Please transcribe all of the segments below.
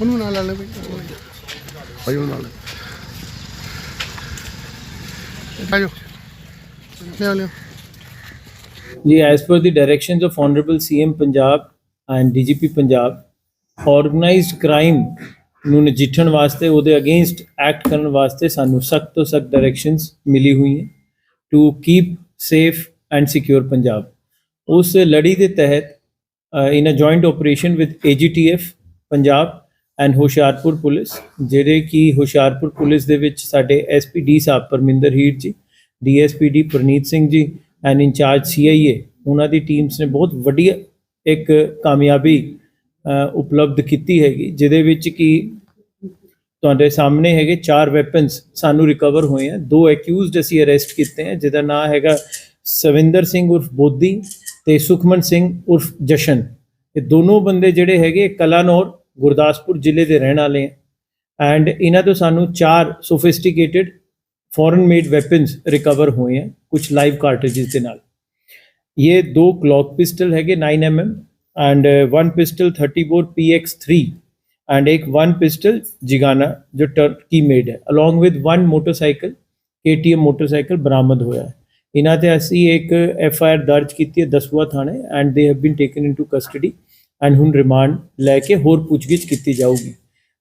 ਉਹਨੂੰ ਨਾਲ ਲੈ ਲੈ ਬਈ। ਭਾਈ ਉਹਨੂੰ ਨਾਲ ਲੈ ਆਜੋ। ਲਿਓ ਜੀ as per the directions of honourable CM Punjab and DGP Punjab organised crime ਨੂੰ ਨਜਿੱਠਣ ਵਾਸਤੇ ਉਹਦੇ ਅਗੇਂਸਟ ਐਕਟ ਕਰਨ ਵਾਸਤੇ ਸਾਨੂੰ ਸਖਤ ਤੋਂ ਸਖਤ ਡਾਇਰੈਕਸ਼ਨਸ ਮਿਲੀ ਹੋਈ ਹੈ to keep safe and secure Punjab ਉਸ ਲੜੀ ਦੇ ਤਹਿਤ in a joint operation with AGTF Punjab and Hoshiarpur police, ਜਿਹੜੇ ਕਿ ਹੁਸ਼ਿਆਰਪੁਰ ਪੁਲਿਸ ਦੇ ਵਿੱਚ ਸਾਡੇ ਐਸਪੀਡੀ ਸਾਹਿਬ ਪਰਮਿੰਦਰ ਹੀਰ ਜੀ ਡੀਐਸਪੀਡੀ Praneet Singh ji and incharge CIA ਉਹਨਾਂ ਦੀ ਟੀਮਸ ਨੇ ਬਹੁਤ ਵਧੀਆ ਇੱਕ ਕਾਮਯਾਬੀ ਉਪਲਬਧ ਕੀਤੀ ਹੈਗੀ, ਜਿਹਦੇ ਵਿੱਚ ਕਿ ਤੁਹਾਡੇ ਸਾਹਮਣੇ ਹੈਗੇ ਚਾਰ ਵੈਪਨਸ ਸਾਨੂੰ ਰਿਕਵਰ ਹੋਏ ਆ। ਦੋ ਐਕਿਊਜ਼ਡ ਅਸੀਂ ਅਰੈਸਟ ਕੀਤੇ ਆ, ਜਿਹਦਾ ਨਾਮ ਹੈਗਾ ਸਵਿੰਦਰ ਸਿੰਘ ਉਰਫ ਬੋਦੀ ਤੇ ਸੁਖਮਨ ਸਿੰਘ ਉਰਫ ਜਸ਼ਨ। ਇਹ ਦੋਨੋਂ ਬੰਦੇ ਜਿਹੜੇ ਹੈਗੇ ਕਲਾਨੌਰ, ਗੁਰਦਾਸਪੁਰ ਜ਼ਿਲ੍ਹੇ ਦੇ ਰਹਿਣ ਵਾਲੇ ਐ ਐਂਡ ਇਹਨਾਂ ਤੋਂ ਸਾਨੂੰ ਚਾਰ sophisticated foreign made weapons recover ਹੋਏ ਹਨ ਕੁਝ ਲਾਈਵ ਕਾਰਟ੍ਰਿਜਸ ਦੇ ਨਾਲ। ਇਹ ਦੋ ਕਲੌਕ ਪਿਸਟਲ ਹੈਗੇ 9 mm and one pistol 30 bore PX3 and ਇੱਕ ਵਨ ਪਿਸਟਲ ਜਿਗਾਨਾ ਜੋ ਟਰਕੀ ਮੇਡ ਹੈ। Along with one motorcycle KTM motorcycle ਬਰਾਮਦ ਹੋਇਆ ਹੈ। ਇਹਨਾਂ ਤੇ ਅਸੀਂ ਇੱਕ ਐਫ ਆਈ ਆਰ ਦਰਜ ਕੀਤੀ ਹੈ ਦਸੂਆ ਥਾਣੇ and they have been taken into custody and ਹੁਣ ਰਿਮਾਂਡ ਲੈ ਕੇ ਹੋਰ ਪੁੱਛਗਿੱਛ ਕੀਤੀ ਜਾਊਗੀ।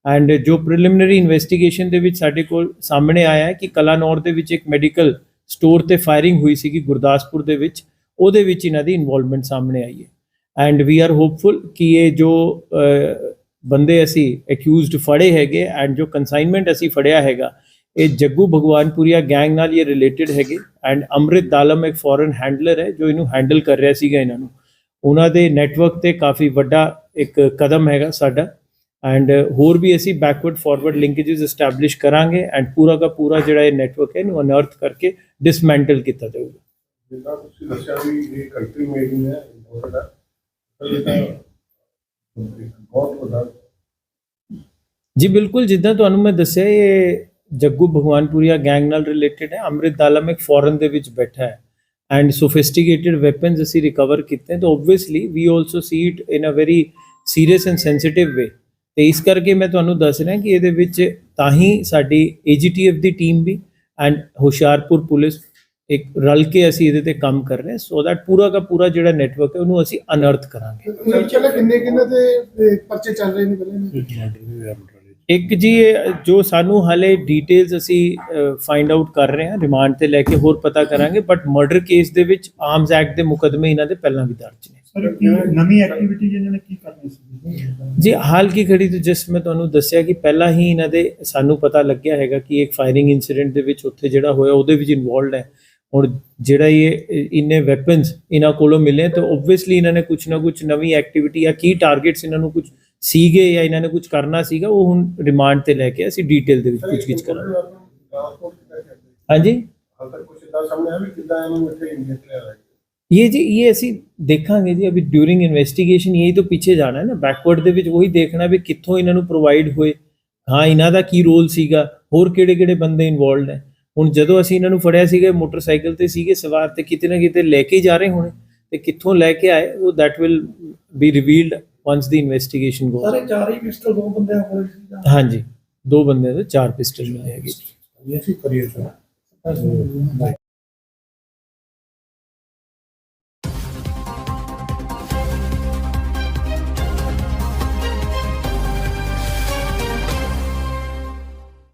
ਐਂਡ ਜੋ ਪ੍ਰੀਲਿਮਿਨਰੀ ਇਨਵੈਸਟੀਗੇਸ਼ਨ ਦੇ ਵਿੱਚ ਸਾਡੇ ਕੋਲ ਸਾਹਮਣੇ ਆਇਆ ਹੈ ਕਿ ਕਲਾਨੌਰ ਦੇ ਵਿੱਚ ਇੱਕ ਮੈਡੀਕਲ ਸਟੋਰ ਤੇ ਫਾਇਰਿੰਗ ਹੋਈ ਸੀਗੀ ਗੁਰਦਾਸਪੁਰ ਦੇ ਵਿੱਚ, ਉਹਦੇ ਵਿੱਚ ਇਹਨਾਂ ਦੀ ਇਨਵੋਲਵਮੈਂਟ ਸਾਹਮਣੇ ਆਈ ਹੈ। ਐਂਡ ਵੀ ਆਰ ਹੋਪਫੁਲ ਕਿ ਇਹ ਜੋ ਬੰਦੇ ਅਸੀਂ ਅਕਿਊਜ਼ਡ ਫੜੇ ਹੈਗੇ ਐਂਡ ਜੋ ਕਨਸਾਈਨਮੈਂਟ ਅਸੀਂ ਫੜਿਆ ਹੈਗਾ ਇਹ ਜੱਗੂ ਭਗਵਾਨਪੁਰੀਆ ਗੈਂਗ ਨਾਲ ਇਹ ਰਿਲੇਟਡ ਹੈਗੇ ਐਂਡ ਅੰਮ੍ਰਿਤ ਦਾਲਮ ਇੱਕ ਫੋਰਨ ਹੈਂਡਲਰ ਹੈ ਜੋ ਇਹਨੂੰ ਹੈਂਡਲ ਕਰ ਰਿਹਾ ਸੀਗਾ ਇਹਨਾਂ ਨੂੰ। ਉਹਨਾਂ ਦੇ ਨੈਟਵਰਕ ਤੇ ਕਾਫੀ ਵੱਡਾ ਇੱਕ ਕਦਮ ਹੈਗਾ ਸਾਡਾ ਐਂਡ ਹੋਰ ਵੀ ਅਸੀਂ ਬੈਕਵਰਡ ਫਾਰਵਰਡ ਲਿੰਕੇजेस ਐਸਟੈਬਲਿਸ਼ ਕਰਾਂਗੇ ਐਂਡ ਪੂਰਾ ਦਾ ਪੂਰਾ ਜਿਹੜਾ ਇਹ ਨੈਟਵਰਕ ਹੈ ਇਹਨੂੰ ਅਨਰਥ ਕਰਕੇ ਡਿਸਮੈਂਟਲ ਕੀਤਾ ਜਾਊਗਾ। ਜਿੱਦਾਂ ਤੁਸੀਂ ਦੱਸਿਆ ਵੀ ਇਹ ਕੰਟਰੀ ਮੇਡ ਹੀ ਬਹੁਤ ਵੱਡਾ। ਜੀ ਬਿਲਕੁਲ ਜਿੱਦਾਂ ਤੁਹਾਨੂੰ ਮੈਂ ਦੱਸਿਆ ਇਹ ਜੱਗੂ ਭਗਵਾਨਪੁਰੀਆ ਗੈਂਗ ਨਾਲ ਰਿਲੇਟਡ ਹੈ ਅੰਮ੍ਰਿਤ ਦਾਲਮ ਇੱਕ ਫੋਰਨ ਦੇ ਵਿੱਚ ਬੈਠਾ ਹੈ ਐਂਡ ਸੋਫਿਸਟੀਕੇਟਿਡ ਵੈਪਨਸ ਅਸੀਂ ਰਿਕਵਰ ਕੀਤੇ ਹਨ ਤਾਂ obviously we also see it in a very serious and sensitive way ਤੇ ਇਸ ਕਰਕੇ ਮੈਂ ਤੁਹਾਨੂੰ ਦੱਸ ਰਿਹਾ ਕਿ ਇਹਦੇ ਵਿੱਚ ਤਾਂ ਹੀ ਸਾਡੀ AGTF ਦੀ ਟੀਮ ਵੀ ਐਂਡ ਹੁਸ਼ਿਆਰਪੁਰ ਪੁਲਿਸ ਇੱਕ ਰਲ ਕੇ ਅਸੀਂ ਇਹਦੇ ਤੇ ਕੰਮ ਕਰ ਰਹੇ ਹਾਂ ਸੋ ਦੈਟ ਪੂਰਾ ਦਾ ਪੂਰਾ ਜਿਹੜਾ ਨੈਟਵਰਕ ਹੈ ਉਹਨੂੰ ਅਸੀਂ ਅਨਰਥ ਕਰਾਂਗੇ। ਚਲੇ ਕਿੰਨੇ ਕਿੰਨੇ ਤੇ ਪਰਚੇ ਚੱਲ ਰਹੇ ਨੇ ਪਹਿਲੇ? ਇੱਕ ਜੀ ਜੋ ਸਾਨੂੰ ਹਾਲੇ ਡੀਟੇਲਸ ਅਸੀਂ ਫਾਈਂਡ ਆਊਟ ਕਰ ਰਹੇ ਹਾਂ ਰਿਮਾਂਡ ਤੇ ਲੈ ਕੇ ਹੋਰ ਪਤਾ ਕਰਾਂਗੇ ਬਟ ਮਰਡਰ ਕੇਸ ਦੇ ਵਿੱਚ ਆਰਮਸ ਐਕਟ ਦੇ ਮੁਕਦਮੇ ਇਹਨਾਂ ਦੇ ਪਹਿਲਾਂ ਵੀ ਦਰਜ ਨੇ। ਨਵੀਂ ਐਕਟੀਵਿਟੀ ਇਹਨਾਂ ਨੇ ਕੀ ਕਰਨੀ ਸੀ? ਜੀ ਹਾਲ ਕੀ ਘੜੀ ਤੋਂ ਜਿਸ ਮੈਂ ਤੁਹਾਨੂੰ ਦੱਸਿਆ ਕਿ ਪਹਿਲਾਂ ਹੀ ਇਹਨਾਂ ਦੇ ਸਾਨੂੰ ਪਤਾ ਲੱਗਿਆ ਹੈਗਾ ਕਿ ਇੱਕ ਫਾਇਰਿੰਗ ਇਨਸੀਡੈਂਟ ਦੇ ਵਿੱਚ ਉੱਥੇ ਜਿਹੜਾ ਹੋਇਆ ਉਹਦੇ ਵਿੱਚ ਇਨਵੋਲਡ ਹੈ। ਹੁਣ ਜਿਹੜਾ ਇਹ ਇੰਨੇ ਵੈਪਨਸ ਇਹਨਾਂ ਕੋਲੋਂ ਮਿਲੇ ਤਾਂ ਆਬਵੀਅਸਲੀ ਇਹਨਾਂ ਨੇ ਕੁਝ ਨਾ ਕੁਝ ਨਵੀਂ ਐਕਟੀਵਿਟੀ ਜਾਂ ਕੀ ਟਾਰਗੇਟਸ ਇਹਨਾਂ ਨੂੰ ਕੁਝ ਸੀਗੇ ਜਾਂ ਇਹਨਾਂ ਨੇ ਕੁਝ ਕਰਨਾ ਸੀਗਾ ਉਹ ਹੁਣ ਰਿਮਾਂਡ ਤੇ ਲੈ ਕੇ ਅਸੀਂ ਡੀਟੇਲ ਦੇ ਵਿੱਚ ਪੁੱਛਗਿੱਛ ਕਰਾਂਗੇ ਹਾਂਜੀ ਹਾਲ ਤੱਕ ਕੁਝ ਇਦਾਂ ਸਾਹਮਣੇ ਆਇਆ ਵੀ ਕਿੱਦਾਂ ਇਹਨੂੰ ਇੱਥੇ ਇੰਡੀਆ ਚ ਲਿਆ ये जी ये ਅਸੀਂ ਦੇਖਾਂਗੇ ਜੀ ਅਭੀ ਡਿਊਰਿੰਗ ਇਨਵੈਸਟੀਗੇਸ਼ਨ ਯਹੀ ਤਾਂ ਪਿੱਛੇ ਜਾਣਾ ਹੈ ਨਾ ਬੈਕਵਰਡ ਦੇ ਵਿੱਚ ਉਹੀ ਦੇਖਣਾ ਵੀ ਕਿੱਥੋਂ ਇਹਨਾਂ ਨੂੰ ਪ੍ਰੋਵਾਈਡ ਹੋਏ ਹਾਂ ਇਹਨਾਂ ਦਾ ਕੀ ਰੋਲ ਸੀਗਾ ਹੋਰ ਕਿਹੜੇ ਕਿਹੜੇ ਬੰਦੇ ਇਨਵੋਲਡ ਹੈ ਹੁਣ ਜਦੋਂ ਅਸੀਂ ਇਹਨਾਂ ਨੂੰ ਫੜਿਆ ਸੀਗਾ ਮੋਟਰਸਾਈਕਲ ਤੇ ਸੀਗੇ ਸਵਾਰ ਤੇ ਕਿਤੇ ਨਾ ਕਿਤੇ ਲੈ ਕੇ ਹੀ ਜਾ ਰਹੇ ਹੋਣੇ ਤੇ ਕਿੱਥੋਂ ਲੈ ਕੇ ਆਏ ਉਹ that will be revealed once the investigation goes ਸਾਰੇ ਚਾਰ ਹੀ ਪਿਸਟਲ ਦੋ ਬੰਦੇ ਕੋਲ ਸੀ ਹਾਂਜੀ ਦੋ ਬੰਦੇ ਦੇ ਚਾਰ ਪਿਸਟਲ ਮਿਲੇ ਹੈਗੇ। ਇਹ ਸੀ ਕਰੀਏ ਸਰ